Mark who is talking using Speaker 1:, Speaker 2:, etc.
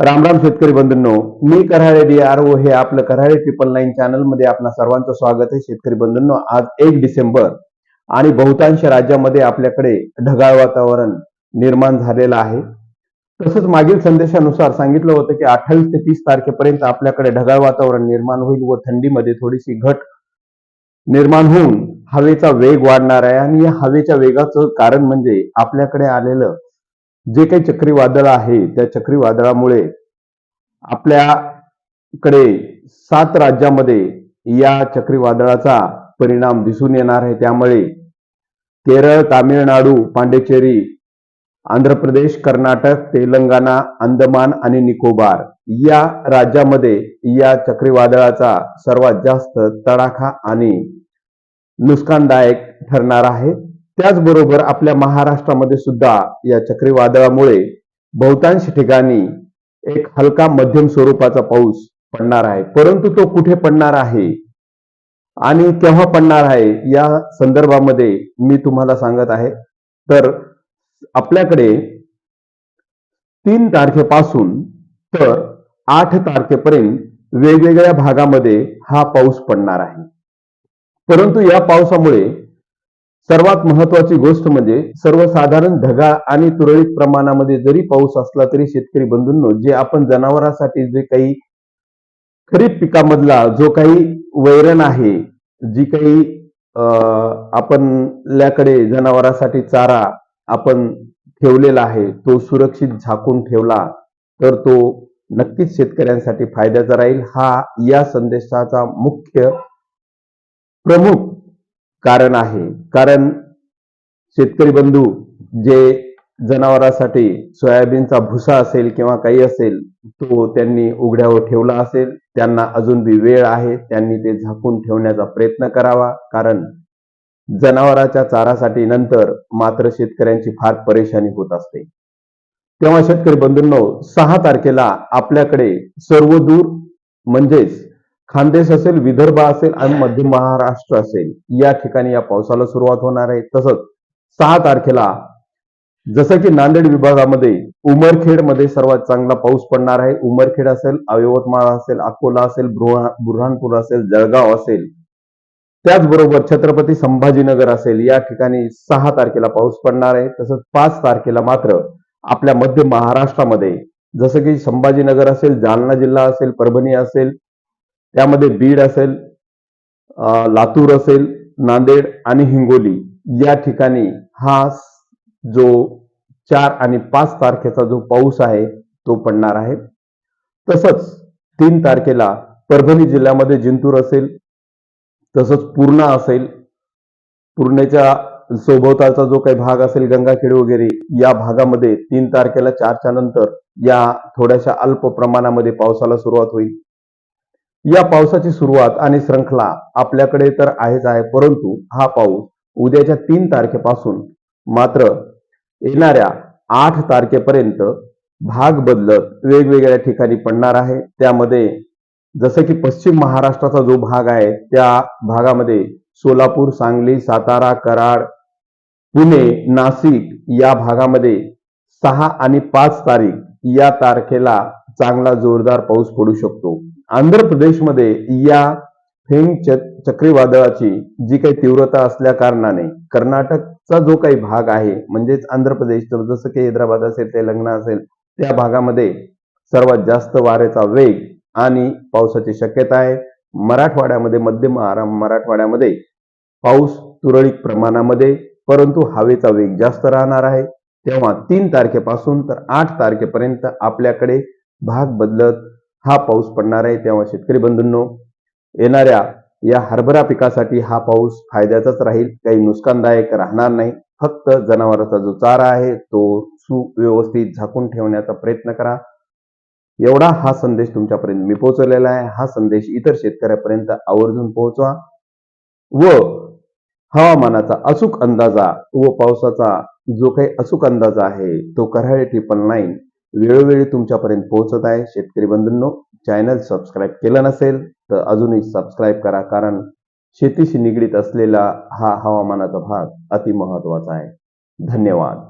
Speaker 1: राम राम शेतकरी बंधूंनो मी Karale D R O हे आपलं कराळे ट्रिपल नाईन चॅनलमध्ये आपणा सर्वांचं स्वागत आहे. शेतकरी बंधूंनो आज एक डिसेंबर आणि बहुतांश राज्यामध्ये आपल्याकडे ढगाळ वातावरण निर्माण झालेलं आहे. तसंच मागील संदेशानुसार सांगितलं होतं की अठ्ठावीस ते तीस तारखेपर्यंत आपल्याकडे ढगाळ वातावरण निर्माण होईल व थंडीमध्ये थोडीशी घट निर्माण होऊन हवेचा वेग वाढणार आहे. आणि या हवेच्या वेगाचं कारण म्हणजे आपल्याकडे आलेलं जे काही चक्रीवादळ आहे त्या चक्रीवादळामुळे आपल्याकडे सात राज्यामध्ये या चक्रीवादळाचा परिणाम दिसून येणार आहे. त्यामुळे केरळ तामिळनाडू पांडेचेरी आंध्र प्रदेश कर्नाटक तेलंगणा अंदमान आणि निकोबार या राज्यामध्ये या चक्रीवादळाचा सर्वात जास्त तडाखा आणि नुकसानदायक ठरणार आहे. त्याचबरोबर आपल्या महाराष्ट्रामध्ये सुद्धा या चक्रीवादळामुळे बहुतांश ठिकाणी एक हलका मध्यम स्वरूपाचा पाऊस पडणार आहे. परंतु तो कुठे पडणार आहे आणि केव्हा पडणार आहे या संदर्भामध्ये मी तुम्हाला सांगत आहे. तर आपल्याकडे तीन तारखेपासून तर आठ तारखेपर्यंत वेगवेगळ्या भागामध्ये हा पाऊस पडणार आहे. परंतु या पावसामुळे सर्वात महत्वाची गोष्ट म्हणजे सर्वसाधारण ढगा आणि तुरळक प्रमाणामध्ये जरी पाऊस असला तरी शेतकरी बंधूंनो जे आपण जनावरांसाठी जे काही खरीप पिकामधला जो काही वैरण आहे जी काही अं, आपल्याकडे जनावरांसाठी चारा आपण ठेवलेला आहे तो सुरक्षित झाकून ठेवला तर तो नक्कीच शेतकऱ्यांसाठी फायद्याचा राहील. हा या संदेशाचा मुख्य प्रमुख कारण आहे. कारण शेतकरी बंधू जे जनावरांसाठी सोयाबीनचा भुसा असेल किंवा काही असेल तो त्यांनी उघड्यावर ठेवला असेल. त्यांना अजून बी वेळ आहे. त्यांनी ते झाकून ठेवण्याचा प्रयत्न करावा. कारण जनावरांच्या चारासाठी नंतर मात्र शेतकऱ्यांची फार परेशानी होत असते. तेव्हा शेतकरी बंधूंनो सहा तारखेला आपल्याकडे सर्व दूर म्हणजेच खानदेश असेल विदर्भ असेल आणि मध्य महाराष्ट्र असेल या ठिकाणी या पावसाला सुरुवात होणार आहे. तसंच सहा तारखेला जसं की नांदेड विभागामध्ये उमरखेडमध्ये सर्वात चांगला पाऊस पडणार आहे. उमरखेड असेल यवतमाळ असेल अकोला असेल बुरहानपूर असेल जळगाव असेल. त्याचबरोबर छत्रपती संभाजीनगर असेल या ठिकाणी सहा तारखेला पाऊस पडणार आहे. तसंच पाच तारखेला मात्र आपल्या मध्य महाराष्ट्रामध्ये जसं की संभाजीनगर असेल जालना जिल्हा असेल परभणी असेल त्यामध्ये बीड असेल अं, लातूर असेल नांदेड आणि हिंगोली या ठिकाणी हा जो चार आणि पाच तारखेचा जो पाऊस आहे तो पडणार आहे. तसंच तीन तारखेला परभणी जिल्ह्यामध्ये जिंतूर असेल तसंच पूर्णा असेल पूर्णेच्या सोभोवतालचा जो काही भाग असेल गंगाखेड वगैरे या भागामध्ये तीन तारखेला चारच्या नंतर या थोड्याशा अल्प प्रमाणामध्ये पावसाला सुरुवात होईल. या पावसाची सुरुवात आणि श्रंखला आपल्याकडे तर आहेच आहे परंतु हा पाऊस उद्याच्या तीन तारखेपासून मात्र येणाऱ्या आठ तारखेपर्यंत भाग बदलत वेगवेगळ्या ठिकाणी पडणार आहे. त्यामध्ये जसं की पश्चिम महाराष्ट्राचा जो भाग आहे त्या भागामध्ये सोलापूर सांगली सातारा कराड पुणे नाशिक या भागामध्ये सहा आणि पाच तारीख या तारखेला चांगला जोरदार पाऊस पडू शकतो. आंध्र प्रदेशमध्ये या फेंग चक्रीवादळाची जी काही तीव्रता असल्या कारणाने कर्नाटकचा जो काही भाग आहे म्हणजेच आंध्र प्रदेश जसं की हैदराबाद असेल तेलंगणा असेल त्या भागामध्ये सर्वात जास्त वाऱ्याचा वेग आणि पावसाची शक्यता आहे. मराठवाड्यामध्ये मध्य मराठवाड्यामध्ये पाऊस तुरळक प्रमाणामध्ये परंतु हवेचा वेग जास्त राहणार आहे. तेव्हा तीन तारखेपासून तर आठ तारखेपर्यंत आपल्याकडे भाग बदलत हा पाऊस पडणार आहे. तेव्हा शेतकरी बंधूंनो येणाऱ्या या हरभरा पिकासाठी हा पाऊस फायद्याचाच राहील. काही नुकसानदायक राहणार नाही. फक्त जनावरांचा जो चारा आहे तो सुव्यवस्थित झाकून ठेवण्याचा प्रयत्न करा. एवढा हा संदेश तुमच्यापर्यंत मी पोहोचवलेला आहे. हा संदेश इतर शेतकऱ्यापर्यंत आवर्जून पोहोचवा व हवामानाचा अचूक अंदाजा व पावसाचा जो काही अचूक अंदाजा आहे तो कराळे ट्रिपल नाईन वेळोवेळी तुमच्यापर्यंत पोहोचत आहे. शेतकरी बंधूंनो चॅनल सबस्क्राईब केलं नसेल तर अजूनही सबस्क्राईब करा कारण शेतीशी निगडीत असलेला हा हवामानाचा भाग अति महत्त्वाचा आहे. धन्यवाद.